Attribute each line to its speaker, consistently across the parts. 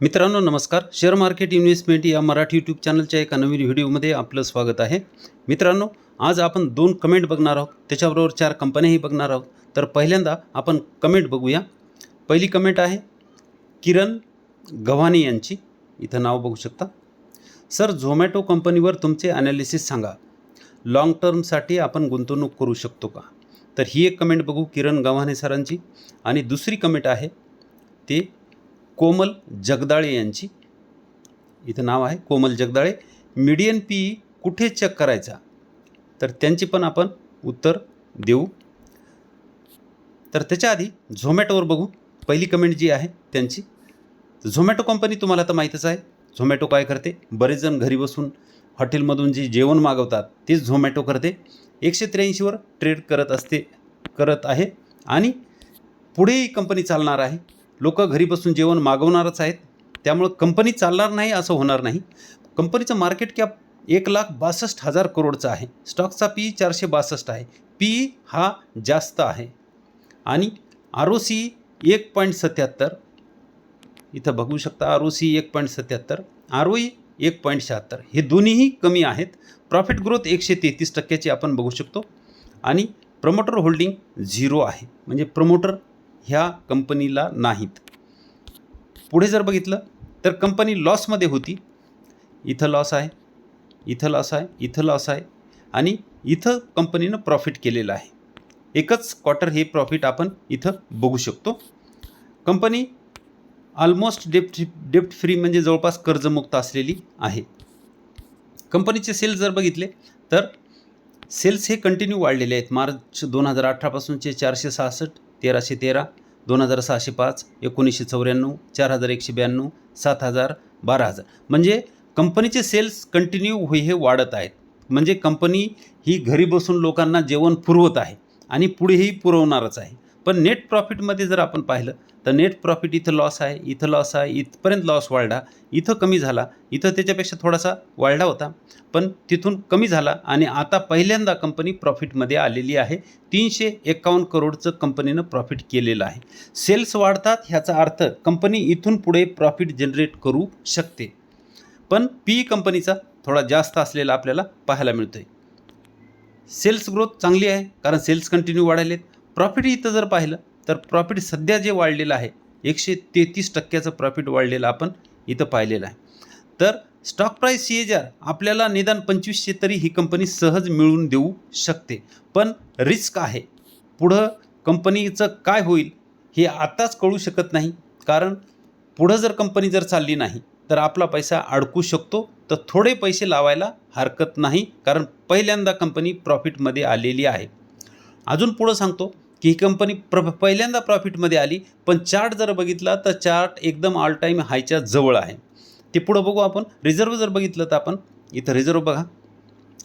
Speaker 1: मित्रांनो नमस्कार. Share market investment या मराठी यूट्यूब चॅनलच्या एका नवीन व्हिडिओमध्ये आपलं स्वागत आहे. मित्रांनो आज आपण दोन कमेंट बघणार आहोत. त्याच्याबरोबर चार कंपन्याही बघणार आहोत. तर पहिल्यांदा आपण कमेंट बघूया. पहिली कमेंट आहे किरण गव्हाणे यांची. इथं नाव बघू शकता. सर झोमॅटो कंपनीवर तुमचे ॲनालिसिस सांगा. लाँग टर्मसाठी आपण गुंतवणूक करू शकतो का? तर ही एक कमेंट बघू किरण गव्हाणे सरांची. आणि दुसरी कमेंट आहे ते कोमल जगदाळे यांची. इथं नाव आहे Komal Jagdale. Median P E कुठे चेक करायचा? तर त्यांची पण आपण उत्तर देऊ. तर त्याच्या आधी झोमॅटोवर बघू. पहिली कमेंट जी आहे त्यांची. झोमॅटो कंपनी तुम्हाला तर माहीतच आहे. झोमॅटो काय करते? बरेच जण घरी बसून हॉटेलमधून जे जेवण मागवतात तेच झोमॅटो करते. एकशे त्र्याऐंशीवर ट्रेड करत असते करत आहे. आणि पुढेही कंपनी चालणार आहे. लोक घरी बसून जेवण मागवणारच आहेत. त्यामुळं कंपनी चालणार नाही असं होणार नाही. कंपनीचं मार्केट कॅप एक लाख बासष्ट हजार करोडचा आहे. स्टॉकचा पी चारशे बासष्ट आहे. पी हा जास्त आहे. आणि आर ओ सी एक पॉईंट सत्याहत्तर. इथं बघू शकता आर ओ सी एक पॉईंट सत्याहत्तर. आर ओ ई एक पॉईंट शहात्तर. हे दोन्हीही कमी आहेत. प्रॉफिट ग्रोथ एकशे तेहतीस टक्क्याची आपण बघू शकतो. आणि प्रमोटर होल्डिंग झिरो आहे. म्हणजे प्रमोटर ह्या कंपनीला नाहीत. पुढे जर बघितलं तर कंपनी लॉसमध्ये होती. इथं लॉस आहे इथं लॉस आहे इथं लॉस आहे आणि इथं कंपनीनं प्रॉफिट केलेलं आहे. एकच क्वार्टर हे प्रॉफिट आपण इथं बघू शकतो. कंपनी ऑलमोस्ट डेप्ट डेप्ट फ्री म्हणजे जवळपास कर्जमुक्त असलेली आहे. कंपनीचे सेल्स जर बघितले तर सेल्स हे कंटिन्यू वाढलेले आहेत. मार्च दोन हजार अठरापासूनचे चारशे सहासष्ट तेराशे तेरा दोन हजार सहाशे पाच एकोणीसशे चौऱ्याण्णव चार हजार एकशे ब्याण्णव सात हजार बारा हजार. म्हणजे कंपनीचे सेल्स कंटिन्यू हे हे वाढत आहेत. म्हणजे कंपनी ही घरी बसून लोकांना जेवण पुरवत आहे आणि पुढेही पुरवणारच आहे. पण नेट प्रॉफिटमध्ये जर आपण पाहिलं तर नेट प्रॉफिट इथं लॉस आहे इथं लॉस आहे इथपर्यंत लॉस वाढला इथं कमी झाला इथं त्याच्यापेक्षा थोडासा वाढला होता. पण तिथून कमी झाला आणि आता पहिल्यांदा कंपनी प्रॉफिटमध्ये आलेली आहे. तीनशे एकावन्न करोडचं कंपनीनं प्रॉफिट केलेलं आहे. सेल्स वाढतात ह्याचा अर्थ कंपनी इथून पुढे प्रॉफिट जनरेट करू शकते. पण पी कंपनीचा थोडा जास्त असलेला आपल्याला पाहायला मिळतो आहे सेल्स ग्रोथ चांगली आहे कारण सेल्स कंटिन्यू वाढायलेत. प्रॉफिट इथं जर पाहिलं तर प्रॉफिट सध्या जे वाढलेलं आहे एकशे तेहतीस टक्क्याचं प्रॉफिट वाढलेलं आपण इथं पाहिलेलं आहे. तर स्टॉक प्राईस सी आपल्याला निदान पंचवीसशे तरी ही कंपनी सहज मिळवून देऊ शकते. पण रिस्क आहे. पुढं कंपनीचं काय होईल हे आत्ताच कळू शकत नाही. कारण पुढं जर कंपनी जर चालली नाही तर आपला पैसा अडकू शकतो. तर थोडे पैसे लावायला हरकत नाही. कारण पहिल्यांदा कंपनी प्रॉफिटमध्ये आलेली आहे. अजून पुढं सांगतो. की ही कंपनी प्र पहिल्यांदा प्रॉफिटमध्ये आली पण चार्ट जर बघितला तर चार्ट एकदम ऑल टाईम हायच्या जवळ आहे. ते पुढं बघू आपण. रिझर्व जर बघितलं तर आपण इथं रिझर्व बघा.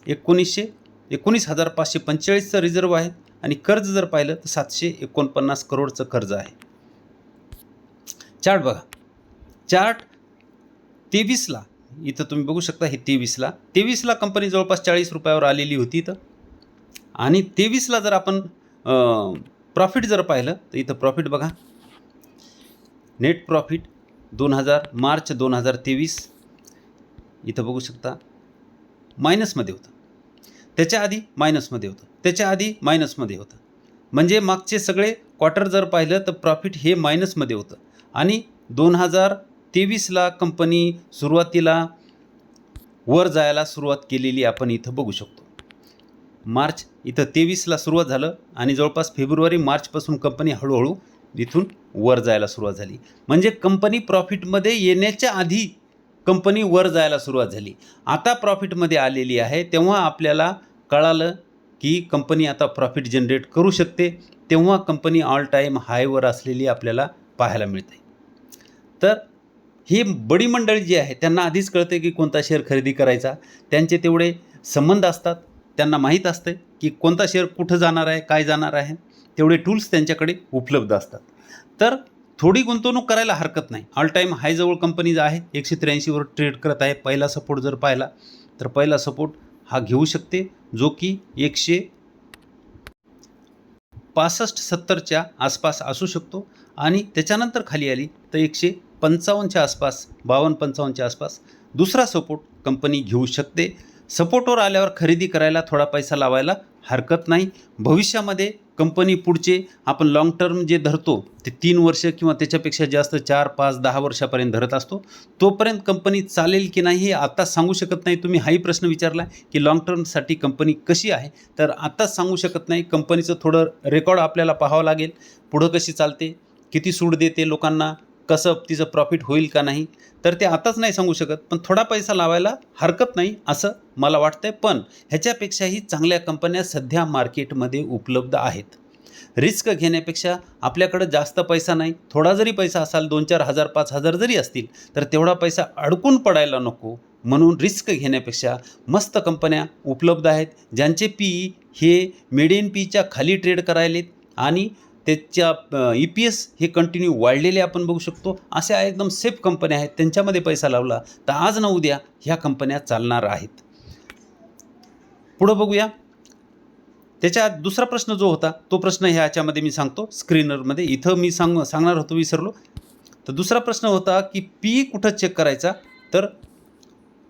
Speaker 1: एकोणीसशे एकोणीस हजार पाचशे पंचेचाळीसचं रिझर्व आहे आणि कर्ज जर पाहिलं तर सातशे एकोणपन्नास करोडचं कर्ज आहे. चार्ट बघा. चार्ट तेवीसला इथं तुम्ही बघू शकता हे तेवीसला. तेवीसला कंपनी जवळपास चाळीस रुपयावर आलेली होती इथं. आणि तेवीसला जर आपण प्रॉफिट जर पाहिलं तर इथं प्रॉफिट बघा. नेट प्रॉफिट दोन हजार मार्च दोन हजार तेवीस इथं बघू शकता मायनसमध्ये होतं. त्याच्या आधी मायनसमध्ये होतं. त्याच्या आधी मायनसमध्ये होतं. म्हणजे मागचे सगळे क्वार्टर जर पाहिलं तर प्रॉफिट हे मायनसमध्ये होतं. आणि दोन हजार तेवीसला कंपनी सुरुवातीला वर जायला सुरुवात केलेली आपण इथं बघू शकतो. मार्च इथं तेवीसला सुरुवात झालं आणि जवळपास फेब्रुवारी मार्चपासून कंपनी हळूहळू इथून वर जायला सुरुवात झाली. म्हणजे कंपनी प्रॉफिटमध्ये येण्याच्या आधी कंपनी वर जायला सुरुवात झाली. आता प्रॉफिटमध्ये आलेली आहे तेव्हा आपल्याला कळालं की कंपनी आता प्रॉफिट जनरेट करू शकते तेव्हा कंपनी ऑल टाईम हायवर असलेली आपल्याला पाहायला मिळते. तर ही बडी मंडळी जी आहे त्यांना आधीच कळते की कोणता शेअर खरेदी करायचा. त्यांचे तेवढे संबंध असतात. त्यांना माहीत असतं की कोणता शेअर कुठं जाणार आहे काय जाणार आहे तेवढे टूल्स त्यांच्याकडे उपलब्ध असतात. तर थोडी गुंतवणूक करायला हरकत नाही. ऑल टाईम हायजवळ कंपनीज आहे एकशे त्र्याऐंशीवर ट्रेड करत आहे. पहिला सपोर्ट जर पाहिला तर पहिला सपोर्ट हा घेऊ शकते जो की एकशे पासष्ट सत्तरच्या आसपास असू शकतो. आणि त्याच्यानंतर खाली आली तर एकशे पंचावन्नच्या आसपास बावन्न पंचावन्नच्या आसपास दुसरा सपोर्ट कंपनी घेऊ शकते. सपोर्टवर आल्यावर खरेदी करायला थोडा पैसा लावायला हरकत नाही. भविष्यामध्ये कंपनी पुढचे आपण लाँग टर्म जे धरतो ते तीन वर्ष किंवा त्याच्यापेक्षा जास्त चार पाच दहा वर्षापर्यंत धरत असतो. तोपर्यंत कंपनी चालेल की नाही हे आत्ताच सांगू शकत नाही. तुम्ही हाही प्रश्न विचारला की लाँग टर्मसाठी कंपनी कशी आहे? तर आत्ताच सांगू शकत नाही. कंपनीचं थोडं रेकॉर्ड आपल्याला पाहावं लागेल. पुढं कशी चालते? किती सूट देते लोकांना? कसं तिचं प्रॉफिट होईल का नाही तर ते आताच नाही सांगू शकत. पण थोडा पैसा लावायला हरकत नाही असं मला वाटतंय. पण ह्याच्यापेक्षाही चांगल्या कंपन्या सध्या मार्केटमध्ये उपलब्ध आहेत. रिस्क घेण्यापेक्षा आपल्याकडं जास्त पैसा नाही. थोडा जरी पैसा असाल दोन चार हजार पाच हजार जरी असतील तर तेवढा पैसा अडकून पडायला नको. म्हणून रिस्क घेण्यापेक्षा मस्त कंपन्या उपलब्ध आहेत ज्यांचे पी हे मिडियन पीच्या खाली ट्रेड करायलेत आणि त्याच्या ई पी एस हे कंटिन्यू वाढलेले आपण बघू शकतो. अशा एकदम सेफ कंपन्या आहेत. त्यांच्यामध्ये पैसा लावला तर आज ना उद्या ह्या कंपन्या चालणार आहेत. पुढं बघूया. त्याच्या दुसरा प्रश्न जो होता तो प्रश्न ह्याच्यामध्ये मी सांगतो. स्क्रीनरमध्ये इथं मी सांग सांगणार होतो विसरलो. तर दुसरा प्रश्न होता की पी कुठं चेक करायचा? तर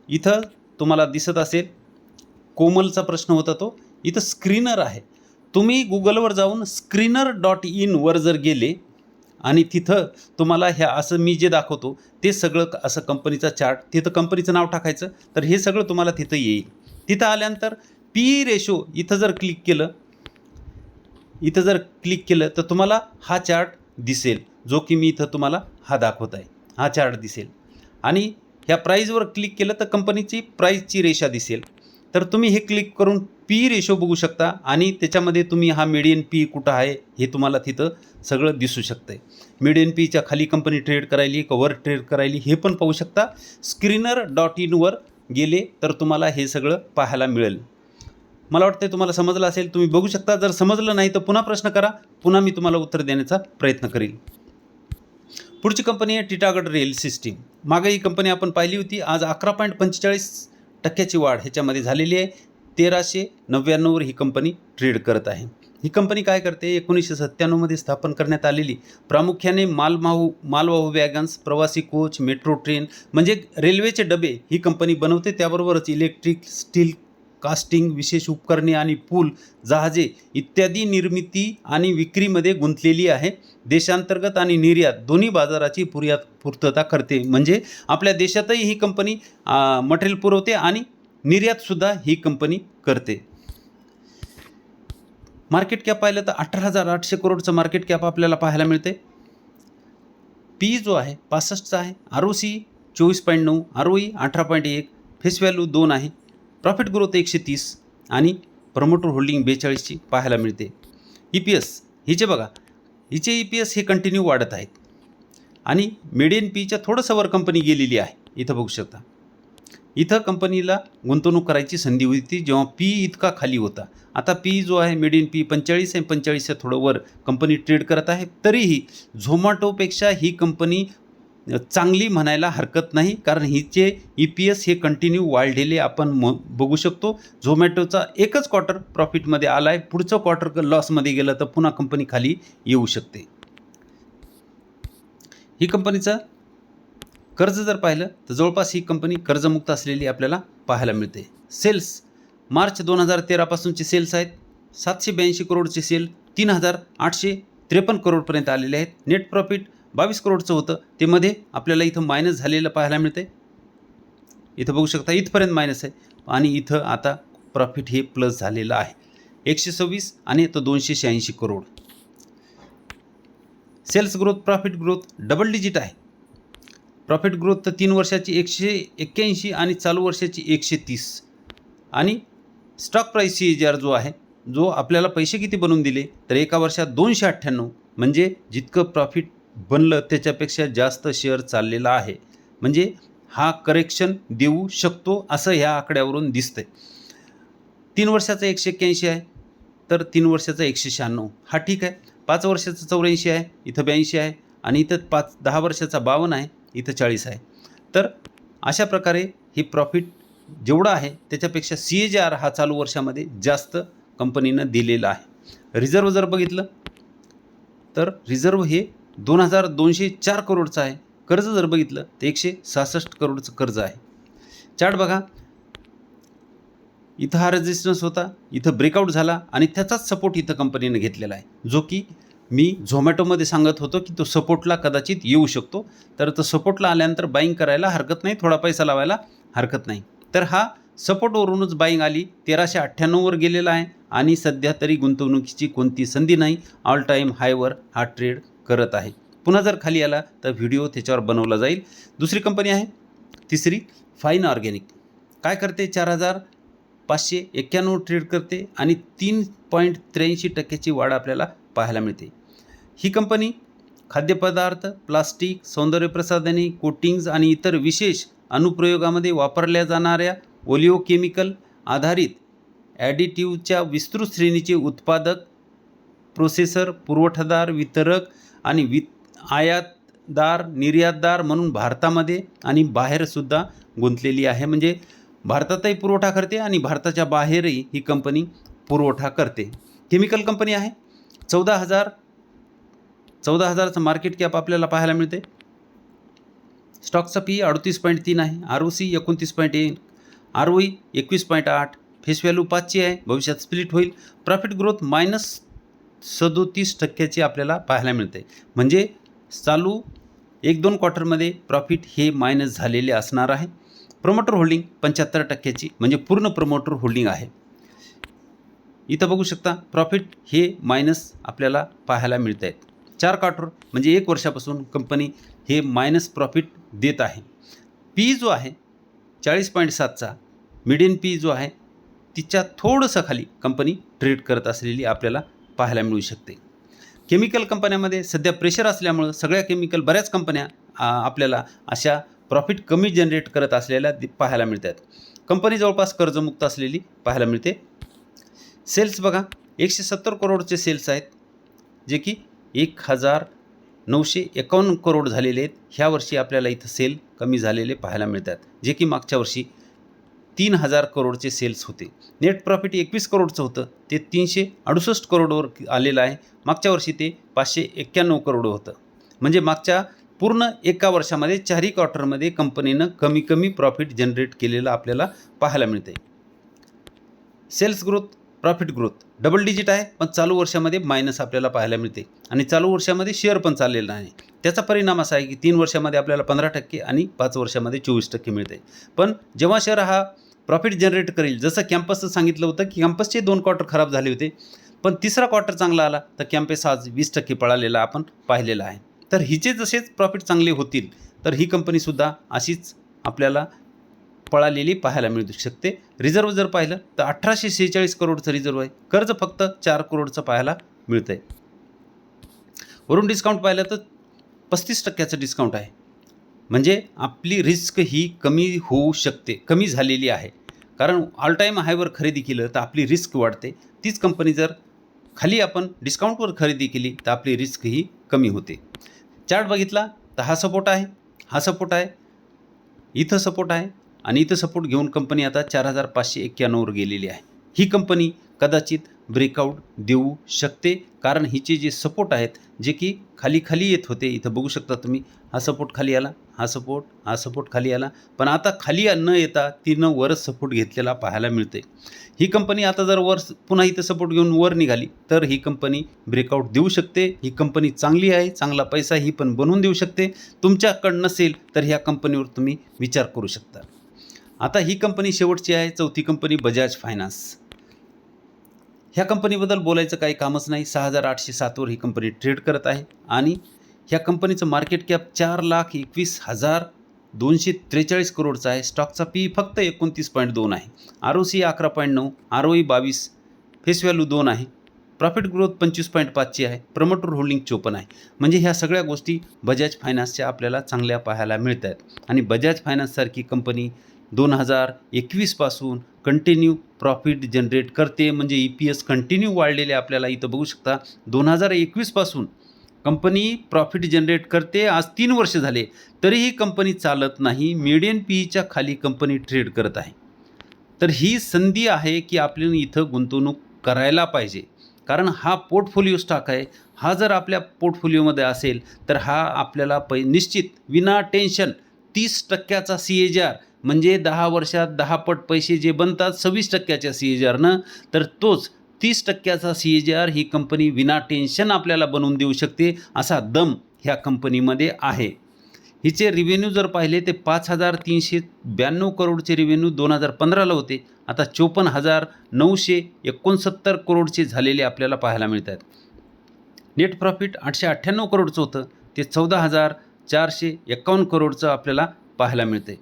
Speaker 1: इथं तुम्हाला दिसत असेल. कोमलचा प्रश्न होता तो. इथं स्क्रीनर आहे. तुम्ही गुगलवर जाऊन स्क्रीनर डॉट इनवर जर गेले आणि तिथं तुम्हाला ह्या असं मी जे दाखवतो ते सगळं क- असं कंपनीचा चार्ट तिथं कंपनीचं नाव टाकायचं तर हे सगळं तुम्हाला तिथं येईल. तिथं आल्यानंतर पी रेशो इथं जर क्लिक केलं इथं जर क्लिक केलं तर तुम्हाला हा चार्ट दिसेल जो की मी इथं तुम्हाला हा दाखवत आहे. हा चार्ट दिसेल. आणि ह्या प्राईजवर क्लिक केलं तर कंपनीची प्राईजची रेषा दिसेल. तर तुम्ही हे क्लिक करून पी रेशो बघू शकता आणि त्याच्यामध्ये तुम्ही हा मिडियन पी कुठं आहे हे तुम्हाला तिथं सगळं दिसू शकतं आहे मिडियन पीच्या खाली कंपनी ट्रेड करायली कवर ट्रेड करायली हे पण पाहू शकता. स्क्रीनर डॉट इनवर गेले तर तुम्हाला हे सगळं पाहायला मिळेल. मला वाटतं तुम्हाला समजलं असेल तुम्ही बघू शकता. जर समजलं नाही तर पुन्हा प्रश्न करा. पुन्हा मी तुम्हाला उत्तर देण्याचा प्रयत्न करेल. पुढची कंपनी आहे टिटागड रेल सिस्टीम मागे ही कंपनी आपण पाहिली होती. आज अकरा पॉईंट पंचेचाळीस टक्क्याची वाढ ह्याच्यामध्ये झालेली आहे. तेराशे नव्याण्णववर ही कंपनी ट्रेड करत आहे. ही कंपनी काय करते? एकोणीसशे सत्त्याण्णवमध्ये स्थापन करण्यात आलेली. प्रामुख्याने मालवाहू मालवाहू वॅगन्स प्रवासी कोच मेट्रो ट्रेन म्हणजे रेल्वेचे डबे ही कंपनी बनवते. त्याबरोबरच इलेक्ट्रिक स्टील कास्टिंग विशेष उपकरणे आणि पूल जहाजे इत्यादी निर्मिती आणि विक्रीमध्ये गुंतलेली आहे. देशांतर्गत आणि निर्यात दोन्ही बाजाराची पुर्यात पूर्तता करते. म्हणजे आपल्या देशातही ही कंपनी मटेरियल पुरवते आणि निर्यातसुद्धा ही कंपनी करते. मार्केट कॅप पाहिलं तर अठरा हजार आठशे करोडचं मार्केट कॅप आपल्याला पाहायला मिळते पी जो आहे पासष्टचा आहे. आर ओ सी चोवीस पॉईंट नऊ आर ओ ई अठरा पॉईंट एक फेस व्हॅल्यू दोन आहे. प्रॉफिट ग्रोथ एकशे तीस आणि प्रमोटर होल्डिंग बेचाळीसची पाहायला मिळते. ई पी एस हिचे बघा हिचे ई पी एस हे कंटिन्यू वाढत आहेत. आणि मिडियन पीच्या थोडंसं वर कंपनी गेलेली आहे. इथं बघू शकता. इथं कंपनीला गुंतवणूक करायची संधी होती जेव्हा पी इतका खाली होता. आता पी जो आहे मिडियन पी पंचेचाळीस आहे पंचेचाळीसच्या थोडं वर कंपनी ट्रेड करत आहे. तरीही झोमॅटोपेक्षा ही कंपनी चांगली म्हणायला हरकत नाही कारण हिचे ई पी एस हे कंटिन्यू वाढलेले आपण म बघू शकतो. झोमॅटोचा एकच क्वार्टर प्रॉफिटमध्ये आला आहे पुढचं क्वार्टर लॉसमध्ये गेलं तर पुन्हा कंपनी खाली येऊ शकते. ही कंपनीचं कर्ज जर पाहिलं तर जवळपास ही कंपनी कर्जमुक्त असलेली आपल्याला पाहायला मिळते. सेल्स मार्च दोन हजार तेरापासूनचे सेल्स आहेत. सातशे ब्याऐंशी करोडचे सेल तीन हजार आठशे त्रेपन्न करोडपर्यंत आलेले आहेत. नेट प्रॉफिट बावीस करोडचं होतं. ते मध्ये आपल्याला इथं मायनस झालेलं पाहायला मिळते इथं बघू शकता इथपर्यंत मायनस आहे. आणि इथं आता प्रॉफिट हे प्लस झालेलं आहे. एकशे सव्वीस आणि तो दोनशे शहाऐंशी crore. Sales growth profit growth double digit आहे. प्रॉफिट ग्रोथ तर तीन वर्षाची एकशे एक्क्याऐंशी आणि चालू वर्षाची एकशे तीस. आणि stock price C G R जो आहे जो आपल्याला पैसे किती बनवून दिले तर एका वर्षात दोनशे अठ्ठ्याण्णव. म्हणजे जितकं प्रॉफिट बनलं त्याच्यापेक्षा जास्त शेअर चाललेला आहे. म्हणजे हा करेक्शन देऊ शकतो असं ह्या आकड्यावरून दिसतंय. तीन वर्षाचा एकशे एक्क्याऐंशी आहे तर तीन वर्षाचा एकशे शहाण्णव. हा ठीक आहे. पाच वर्षाचा चौऱ्याऐंशी आहे इथं ब्याऐंशी आहे आणि इथं पाच दहा वर्षाचा बावन्न आहे इथं चाळीस आहे. तर अशा प्रकारे हे प्रॉफिट जेवढं आहे त्याच्यापेक्षा सी ए जे आर हा चालू वर्षामध्ये जास्त कंपनीनं दिलेला आहे. रिझर्व जर बघितलं तर रिझर्व हे दोन हजार दोनशे चार करोडचं आहे. कर्ज जर बघितलं तर एकशे सहासष्ट करोडचं कर्ज आहे. चार्ट बघा. इथं हा रेजिस्टन्स होता इथं ब्रेकआउट झाला आणि त्याचाच सपोर्ट इथं कंपनीने घेतलेला आहे. जो की मी झोमॅटोमध्ये सांगत होतो की तो सपोर्टला कदाचित येऊ शकतो. तर तो सपोर्टला आल्यानंतर बाईंग करायला हरकत नाही थोडा पैसा लावायला हरकत नाही. तर हा सपोर्टवरूनच बाईंग आली. तेराशे अठ्ठ्याण्णववर गेलेला आहे आणि सध्या तरी गुंतवणुकीची कोणती संधी नाही. ऑल टाईम हायवर हा ट्रेड करत आहे. पुन्हा जर खाली आला तर व्हिडिओ त्याच्यावर बनवला जाईल. दुसरी कंपनी आहे तिसरी फाईन ऑर्गॅनिक काय करते? चार हजार पाचशे एक्क्याण्णव ट्रेड करते आणि तीन पॉईंट त्र्याऐंशी टक्क्याची वाढ आपल्याला पाहायला मिळते. ही कंपनी खाद्यपदार्थ प्लास्टिक सौंदर्यप्रसाधने कोटिंग्ज आणि इतर विशेष अनुप्रयोगामध्ये वापरल्या जाणाऱ्या ओलिओ केमिकल आधारित ॲडिटिव्हच्या विस्तृत श्रेणीचे उत्पादक प्रोसेसर पुरवठादार वितरक आणि वि आयातदार निर्यातदार म्हणून भारतामध्ये आणि बाहेरसुद्धा गुंतलेली आहे. म्हणजे भारतातही पुरवठा करते आणि भारताच्या बाहेरही ही कंपनी पुरवठा करते. केमिकल कंपनी आहे. चौदा हजार चौदा हजाराचं मार्केट कॅप आपल्याला पाहायला मिळते. स्टॉकचा पी अडतीस पॉईंट तीन आहे. आर ओ सी एकोणतीस पॉईंट एक आर ओ ई एकवीस पॉईंट आठ फेस व्हॅल्यू पाचची आहे. भविष्यात स्प्लिट होईल. प्रॉफिट ग्रोथ मायनस सदोतीस टक्क्याची आपल्याला पाहायला मिळते. म्हणजे चालू एक दोन क्वार्टरमध्ये प्रॉफिट हे मायनस झालेले असणार आहे. प्रमोटर होल्डिंग पंच्याहत्तर टक्क्याची म्हणजे पूर्ण प्रमोटर होल्डिंग आहे. इथं बघू शकता प्रॉफिट हे मायनस आपल्याला पाहायला मिळत आहेत. चार क्वार्टर म्हणजे एक वर्षापासून कंपनी हे मायनस प्रॉफिट देत आहे. पी जो आहे चाळीस पॉईंट सातचा मिडियन पी जो आहे तिच्या थोडंसं खाली कंपनी ट्रेड करत असलेली आपल्याला पाहायला मिळू शकते. केमिकल कंपन्यामध्ये सध्या प्रेशर असल्यामुळं सगळ्या केमिकल बऱ्याच कंपन्या आपल्याला अशा प्रॉफिट कमी जनरेट करत असलेल्या पाहायला मिळतात. कंपनी जवळपास कर्जमुक्त असलेली पाहायला मिळते. सेल्स बघा एकशे सत्तर करोडचे सेल्स आहेत जे की एक हजार नऊशे एकावन्न करोड झालेले आहेत. ह्या वर्षी आपल्याला इथं सेल कमी झालेले पाहायला मिळतात जे की मागच्या वर्षी तीन हजार करोडचे सेल्स होते. नेट प्रॉफिट एकवीस करोडचं होतं. ते तीनशे अडुसष्ट करोडवर आलेलं आहे. मागच्या वर्षी ते पाचशे एक्क्याण्णव करोड होतं. म्हणजे मागच्या पूर्ण एका वर्षामध्ये चारही क्वार्टरमध्ये कंपनीनं कमी कमी प्रॉफिट जनरेट केलेलं आपल्याला पाहायला मिळते sales growth profit growth. Double digit आहे पण चालू वर्षामध्ये मायनस आपल्याला पाहायला मिळते. आणि चालू वर्षामध्ये शेअर पण चाललेला नाही. त्याचा परिणाम असा आहे की तीन वर्षामध्ये आपल्याला पंधरा टक्के आणि पाच वर्षामध्ये चोवीस टक्के मिळते पण जेव्हा शेअर हा प्रॉफिट जनरेट करेल. जसं कॅम्पसचं सांगितलं होतं की कॅम्पसचे दोन क्वार्टर खराब झाले होते पण तिसरा क्वार्टर चांगला आला तर कॅम्पस आज वीस टक्के पळालेला आपण पाहिलेला आहे. तर हिचे जसेच प्रॉफिट चांगले होतील तर ही कंपनीसुद्धा अशीच आपल्याला पळालेली पाहायला मिळू शकते. रिझर्व जर पाहिलं तर अठराशे शेहेचाळीस करोडचं रिझर्व आहे. कर्ज फक्त चार करोडचं पाहायला मिळतं आहे वरून डिस्काउंट पाहिलं तर पस्तीस टक्क्याचं डिस्काउंट आहे. म्हणजे आपली रिस्क ही कमी होऊ शकते कमी झालेली आहे. कारण ऑल टाईम हायवर खरेदी केलं तर आपली रिस्क वाढते. तीच कंपनी जर खाली आपण डिस्काउंटवर खरेदी केली तर आपली रिस्क ही कमी होते. चार्ट बघितला तर हा सपोर्ट आहे हा सपोर्ट आहे इथं सपोर्ट आहे आणि इथं सपोर्ट घेऊन कंपनी आता चार हजार पाचशे एक्क्याण्णववर गेलेली आहे. ही कंपनी कदाचित ब्रेकआउट देऊ शकते. कारण हिचे जे सपोर्ट आहेत जे की खाली खाली येत होते इथं बघू शकता तुम्ही. हा सपोर्ट खाली आला हा सपोर्ट हा सपोर्ट खाली आला. पण आता खाली न येता तिनं वरच सपोर्ट घेतलेला पाहायला मिळते ही कंपनी आता जर वर पुन्हा इथं सपोर्ट घेऊन वर निघाली तर ही कंपनी ब्रेकआउट देऊ शकते. ही कंपनी चांगली आहे चांगला पैसा ही पण बनवून देऊ शकते. तुमच्याकडं नसेल तर ह्या कंपनीवर तुम्ही विचार करू शकता. आता ही कंपनी शेवटची आहे चौथी कंपनी बजाज फायनान्स ह्या कंपनीबद्दल बोलायचं काही कामच नाही. सहा हजार आठशे सातवर ही कंपनी ट्रेड करत आहे. आणि ह्या कंपनीचं मार्केट कॅप चार लाख एकवीस हजार दोनशे त्रेचाळीस करोडचा आहे. स्टॉकचा पी फक्त एकोणतीस पॉईंट दोन आहे. आर ओ सी अकरा पॉईंट नऊ आर ओ ई बावीस फेस व्हॅल्यू दोन आहे. प्रॉफिट ग्रोथ पंचवीस पॉईंट पाचची आहे. प्रमोटर होल्डिंग चोपन आहे. म्हणजे ह्या सगळ्या गोष्टी बजाज फायनान्सच्या आपल्याला चांगल्या पाहायला मिळत आहेत आणि बजाज फायनान्ससारखी कंपनी दोन हजार एकवीसपासून कंटिन्यू प्रॉफिट जनरेट करते. म्हणजे ई पी एस कंटिन्यू वाढलेले आपल्याला इथं बघू शकता. दोन हजार एकवीसपासून कंपनी प्रॉफिट जनरेट करते. आज तीन वर्ष झाले. तरीही कंपनी चालत नाही. मिडियन पीच्या खाली कंपनी ट्रेड करत आहे. तर ही संधी आहे की आपल्याला इथं गुंतवणूक करायला पाहिजे. कारण हा पोर्टफोलिओ स्टॉक आहे. हा जर आपल्या पोर्टफोलिओमध्ये असेल तर हा आपल्याला पै निश्चित विना टेन्शन तीस टक्क्याचा सी ए जी आर म्हणजे दहा वर्षात दहा पट पैसे जे बनतात सव्वीस टक्क्याच्या सी ए जी आरनं तर तोच तीस टक्क्याचा सी ए जी आर ही कंपनी विना टेन्शन आपल्याला बनवून देऊ शकते असा दम ह्या कंपनीमध्ये आहे. हिचे रिव्हेन्यू जर पाहिले ते पाच हजार तीनशे ब्याण्णव करोडचे रिव्हेन्यू दोन हजार पंधराला होते. आता चोपन्न हजार नऊशे एकोणसत्तर करोडचे झालेले आपल्याला पाहायला मिळत आहेत नेट प्रॉफिट आठशे अठ्ठ्याण्णव करोडचं होतं. ते चौदा हजार चारशे एकावन्न करोडचं आपल्याला पाहायला मिळते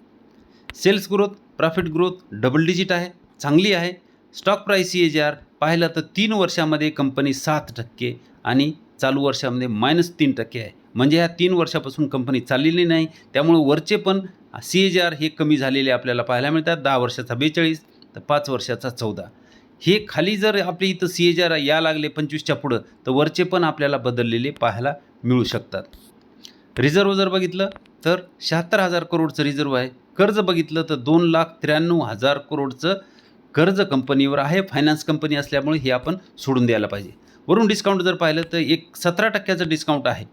Speaker 1: sales growth profit growth double digit आहे चांगली आहे. Stock price C A G R पाहिलं तर तीन वर्षामध्ये कंपनी सात टक्के आणि चालू वर्षामध्ये मायनस तीन टक्के आहे. म्हणजे ह्या तीन वर्षापासून कंपनी चाललेली नाही त्यामुळे वरचे पण सी ए जी आर हे कमी झालेले आपल्याला पाहायला मिळतात. दहा वर्षाचा बेचाळीस तर पाच वर्षाचा चौदा. हे खाली जर आपली इथं सी ए जी आर या लागले पंचवीसच्या पुढं तर वरचे पण आपल्याला बदललेले पाहायला मिळू शकतात. रिझर्व जर बघितलं तर शहात्तर हजार करोडचं रिझर्व आहे. कर्ज बघितलं तर दोन लाख त्र्याण्णव हजार करोडचं कर्ज कंपनीवर आहे. फायनान्स कंपनी असल्यामुळे हे आपण सोडून द्यायला पाहिजे. वरून डिस्काउंट जर पाहिलं तर एक सतरा टक्क्याचं डिस्काउंट आहे.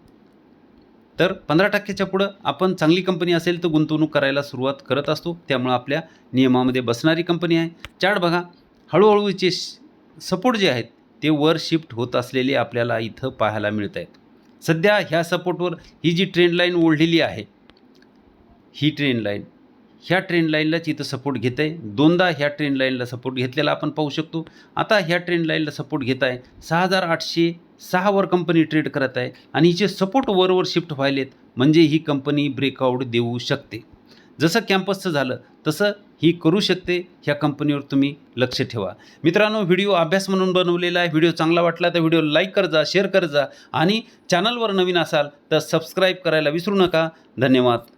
Speaker 1: तर पंधरा टक्क्याच्या पुढं आपण चांगली कंपनी असेल तर गुंतवणूक करायला सुरुवात करत असतो. त्यामुळं आपल्या नियमामध्ये बसणारी कंपनी आहे. चार्ट बघा. हळूहळूचे सपोर्ट जे आहेत ते वर शिफ्ट होत असलेले आपल्याला इथं पाहायला मिळत आहेत सध्या ह्या सपोर्टवर ही जी ट्रेंड लाईन ओढलेली आहे ही ट्रेन लाईन ह्या ट्रेन लाईनलाच इथं सपोर्ट घेत आहे दोनदा ह्या ट्रेन लाईनला सपोर्ट घेतलेला आपण पाहू शकतो. आता ह्या ट्रेन लाईनला सपोर्ट घेत आहे. सहा हजार आठशे सहावर कंपनी ट्रेड करत आहे. आणि हिचे सपोर्ट वरवर शिफ्ट व्हायलेत. म्हणजे ही कंपनी ब्रेकआउट देऊ शकते. जसं कॅम्पसचं झालं तसं ही करू शकते. ह्या कंपनीवर तुम्ही लक्ष ठेवा. मित्रांनो व्हिडिओ अभ्यास म्हणून बनवलेला आहे. व्हिडिओ चांगला वाटला तर व्हिडिओ लाईक कर जा शेअर कर जा आणि चॅनलवर नवीन असाल तर सबस्क्राईब करायला विसरू नका. धन्यवाद.